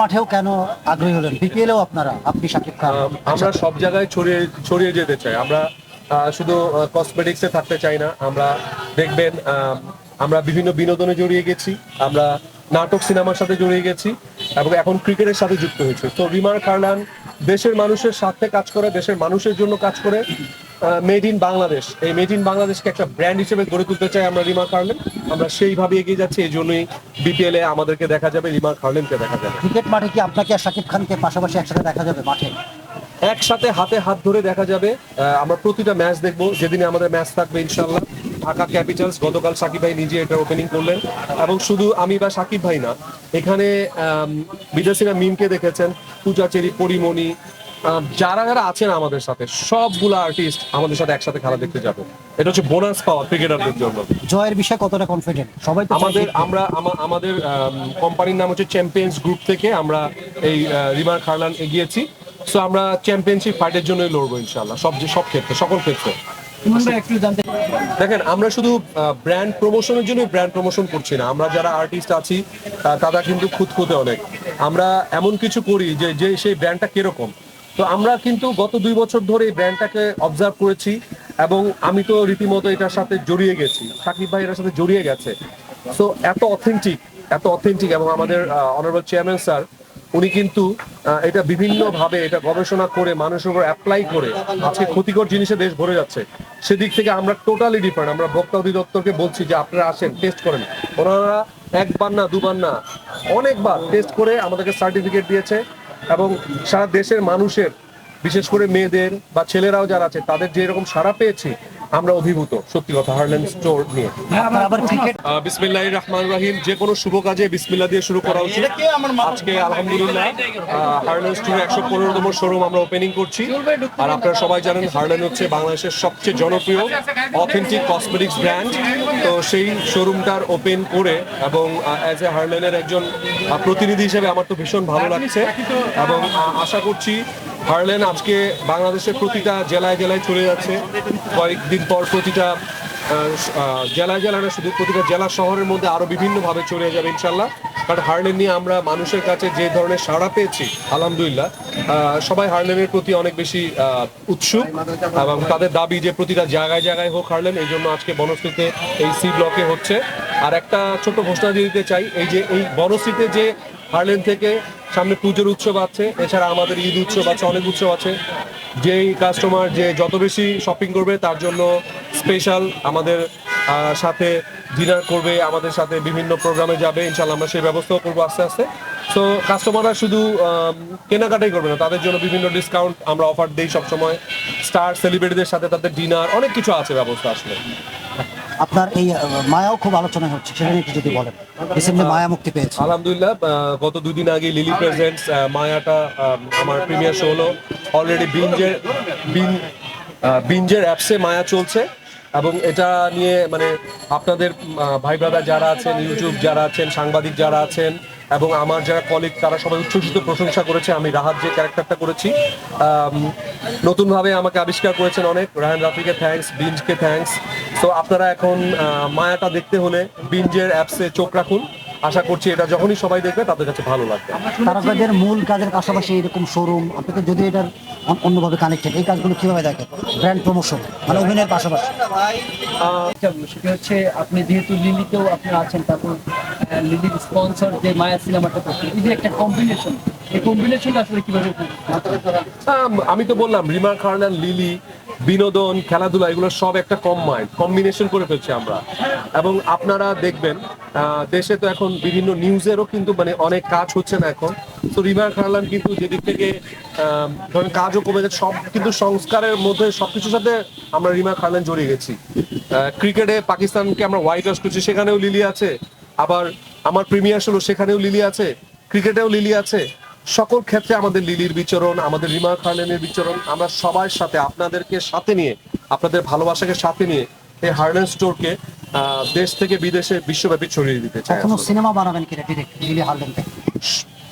মাঠেও কেন আগ্রহী হলেন? বিপিএলেও আপনারা, আপনি শাকিব খান। আমরা সব জায়গায় ছড়িয়ে ছড়িয়ে যেতে চাই। আমরা শুধু কসমেটিক্সে থাকতে চাই না। আমরা দেখবেন আমরা বিভিন্ন বিনোদনে জড়িয়ে গেছি। আমরা নাটক সিনেমার সাথে জড়িয়ে গেছি এবং এখন ক্রিকেটের সাথে যুক্ত হয়েছে। তো রিমার খারলান দেশের মানুষের সাথে কাজ করে, দেশের মানুষের জন্য কাজ করে। মেড ইন বাংলাদেশ এই মেড ইন বাংলাদেশকে একটা ব্র্যান্ড হিসেবে গড়ে তুলতে চাই আমরা রিমা খারলেন। আমরা সেইভাবে এগিয়ে যাচ্ছি এই জন্যই বিপিএল এ আমাদেরকে দেখা যাবে রিমা খারলেনকে দেখা যাবে। ক্রিকেট মাঠে কি আপনাকে আর শাকিব খানকে পাশাপাশি একসাথে দেখা যাবে মাঠে? একসাথে হাতে হাত ধরে দেখা যাবে। আমরা প্রতিটা ম্যাচ দেখব যেদিনে আমাদের ম্যাচ থাকবে ইনশাল্লাহ ঢাকা ক্যাপিটালস গতকাল সাকিব ভাই নিজে এটা ওপেনিং করলেন। এবং শুধু আমি বা সাকিব ভাই না এখানে বিদেশিরা মিমকে দেখেছেন পূজা চেরি পরিমণি যারা যারা আছেন আমাদের সাথে সবগুলো আর্টিস্ট আমাদের সাথে একসাথে খেলা দেখতে যাবে। এটা হচ্ছে বোনাস পাওয়া ক্রিকেটারদের জন্য। জয়ের বিষয়ে কতটা কনফিডেন্ট সবাই তো আমাদের আমরা আমা- আমাদের কোম্পানির নাম হচ্ছে চ্যাম্পিয়ন্স গ্রুপ থেকে আমরা এই রিমার খারলান এগিয়েছি। সো আমরা চ্যাম্পিয়নশিপ ফাইটের জন্যই লড়বো ইনশাল্লাহ সব যে সব ক্ষেত্রে সকল ক্ষেত্রে। দেখেন আমরা শুধু ব্র্যান্ড প্রমোশনের জন্য ব্র্যান্ড প্রমোশন করছি না। আমরা যারা আর্টিস্ট আছি তারা কিন্তু খুঁতখুঁতে অনেক। আমরা এমন কিছু করি যে যে সেই ব্র্যান্ডটা কীরকম? তো আমরা কিন্তু গত দুই বছর ধরে এই ব্র্যান্ডটাকে অবজার্ভ করেছি এবং আমি তো রীতিমতো এটার সাথে জড়িয়ে গেছি, সাকিব ভাই এটার সাথে জড়িয়ে গেছে। তো এত অথেন্টিক এত অথেন্টিক এবং আমাদের অনারেবল চেয়ারম্যান স্যার উনি কিন্তু এটা বিভিন্ন ভাবে এটা গবেষণা করে, মানুষের উপর অ্যাপ্লাই করে, আজকে ক্ষতিকর জিনিসে দেশ ভরে যাচ্ছে। সেদিক থেকে আমরা টোটালি ডিফারেন্ট আমরা ভোক্তা অধিদপ্তরকে বলছি যে আপনারা আসেন টেস্ট করেন। ওনারা একবার না, দুবার না, অনেকবার টেস্ট করে আমাদেরকে সার্টিফিকেট দিয়েছে। এবং সারা দেশের মানুষের, বিশেষ করে মেয়েদের বা ছেলেরাও যারা আছে, তাদের যে এরকম সারা পেয়েছি আমরা অভিভূত। সত্যি কথা হার্লেন স্টোর নিয়ে। আবার বিসমিল্লাহ রহমান রাহিম যে কোনো শুভ কাজে বিসমিল্লাহ দিয়ে শুরু করা উচিত। আজকে আলহামদুলিল্লাহ হার্লেন স্টোর একশো পনেরোতম শোরুম আমরা ওপেনিং করছি। আর আপনারা সবাই জানেন হার্লেন হচ্ছে বাংলাদেশের সবচেয়ে জনপ্রিয় অথেন্টিক কসমেটিক্স ব্র্যান্ড তো সেই শোরুমটার ওপেন করে এবং অ্যাজ এ হার্লেনের একজন প্রতিনিধি হিসেবে আমার তো ভীষণ ভালো লাগছে। এবং আশা করছি হার্লেন আজকে বাংলাদেশের প্রতিটা জেলায় জেলায় চলে যাচ্ছে। কয়েকদিন পর প্রতিটা জেলায় জেলায় না, শুধু প্রতিটা জেলা শহরের মধ্যে আরও বিভিন্নভাবে চলে যাবে ইনশাল্লাহ। বাট হার্লেন নিয়ে আমরা মানুষের কাছে যে ধরনের সাড়া পেয়েছি, আলহামদুলিল্লাহ সবাই হার্লেনের প্রতি অনেক বেশি উৎসুক এবং তাদের দাবি যে প্রতিটা জায়গায় জায়গায় হোক হার্লেন এই জন্য আজকে বনশ্রীতে এই সি ব্লকে হচ্ছে। আর একটা ছোট ঘোষণা দিয়ে দিতে চাই, এই যে এই বনশ্রীতে যে হার্লেন থেকে সামনে পুজোর উৎসব আছে, এছাড়া আমাদের ঈদ উৎসব আছে, অনেক উৎসব আছে, যেই কাস্টমার যে যত বেশি শপিং করবে, তার জন্য স্পেশাল আমাদের সাথে ডিনার করবে আমাদের সাথে বিভিন্ন প্রোগ্রামে যাবে ইনশাল্লাহ আমরা সেই ব্যবস্থাও করব আস্তে আস্তে। তো কাস্টমাররা শুধু কেনাকাটাই করবে না তাদের জন্য বিভিন্ন ডিসকাউন্ট আমরা অফার দিই সবসময়। স্টার সেলিব্রিটিদের সাথে তাদের ডিনার অনেক কিছু আছে ব্যবস্থা আসলে। আপনার এই মায়াও খুব আলোচনা হচ্ছে সেটা নিয়ে যদি বলেন। রিসেন্টলি মায়া মুক্তি পেয়েছে। আলহামদুলিল্লাহ গত দুই দিন আগে লিলি প্রেজেন্টস মায়াটা আমার প্রিমিয়ার শো হলো। অলরেডি বিঞ্জের বিন বিঞ্জের অ্যাপসে মায়া চলছে। এবং এটা নিয়ে মানে আপনাদের ভাই ব্রাদার যারা আছেন ইউটিউব যারা আছেন, সাংবাদিক যারা আছেন, এবং আমার যারা কলিগ তারা সবাই উচ্ছ্বসিত প্রশংসা করেছে। আমি রাহাত যে ক্যারেক্টারটা করেছি নতুনভাবে আমাকে আবিষ্কার করেছেন অনেক। রাহান রাফিকে থ্যাংকস বিঞ্জকে থ্যাংকস তো আপনারা এখন মায়াটা দেখতে হলে বিঞ্জের অ্যাপসে চোখ রাখুন। আশা করছি এটা যখনই সবাই দেখবে তাদের কাছে ভালো লাগবে। তারকাদের মূল কাজের পাশাপাশি এরকম শোরুম আপনি তো যদি এটার অন- অন্যভাবে কানেক্টেড এই কাজগুলো কীভাবে দেখেন? ব্র্যান্ড প্রমোশন মানে অভিনয়ের পাশাপাশি। সেটা হচ্ছে আপনি যেহেতু লিলিতেও আপনি আছেন তারপর লিলির স্পন্সর যে মায়া সিনেমাটা করছে এই যে একটা কম্বিনেশন এই কম্বিনেশনটা আসলে কীভাবে আমি তো বললাম রিমার খার্নান লিলি বিনোদন, খেলাধুলা, এগুলো সব একটা কম্বাইন্ড কম্বিনেশন করে ফেলছি আমরা। এবং আপনারা দেখবেন দেশে তো এখন বিভিন্ন নিউজেরও কিন্তু মানে অনেক কাজ হচ্ছে না এখন। তো রিমার খার্লান কিন্তু যেদিক থেকে ধরেন কাজও কমে গেছে সব কিন্তু সংস্কারের মধ্যে সবকিছুর সাথে আমরা রিমা খার্লান জড়িয়ে গেছি। ক্রিকেটে পাকিস্তানকে আমরা হোয়াইট ওয়াশ করছি, সেখানেও লিলি আছে। আবার আমার প্রিমিয়ার সেখানেও লিলি আছে। ক্রিকেটেও লিলি আছে। সকল ক্ষেত্রে আমাদের লিলির বিচরণ আমাদের রিমা খার্লেনের বিচরণ আমরা সবার সাথে আপনাদেরকে সাথে নিয়ে আপনাদের ভালোবাসাকে সাথে নিয়ে এই হার্লেন স্টোরকে দেশ থেকে বিদেশে বিশ্বব্যাপী ছড়িয়ে দিতে চাই আসলে। সিনেমা বানাবেন কিনা ডিরেক্ট লিলি হার্লেন থেকে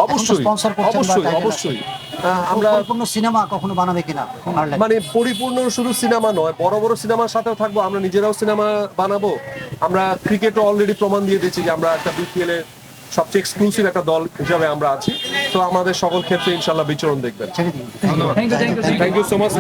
অবশ্যই অবশ্যই। অবশ্যই আমরা পরিপূর্ণ সিনেমা কখনো বানাবে কিনা মানে পরিপূর্ণ শুধু সিনেমা নয় বড় বড় সিনেমার সাথেও থাকব আমরা নিজেরাও সিনেমা বানাবো। আমরা ক্রিকেটও অলরেডি প্রমাণ দিয়ে দিচ্ছি যে আমরা একটা বিপিএল এর সবচেয়ে এক্সক্লুসিভ একটা দল হিসাবে আমরা আছি। তো আমাদের সকল ক্ষেত্রে ইনশাল্লাহ বিচরণ দেখবেন। ধন্যবাদ থ্যাংক ইউ সো মাচ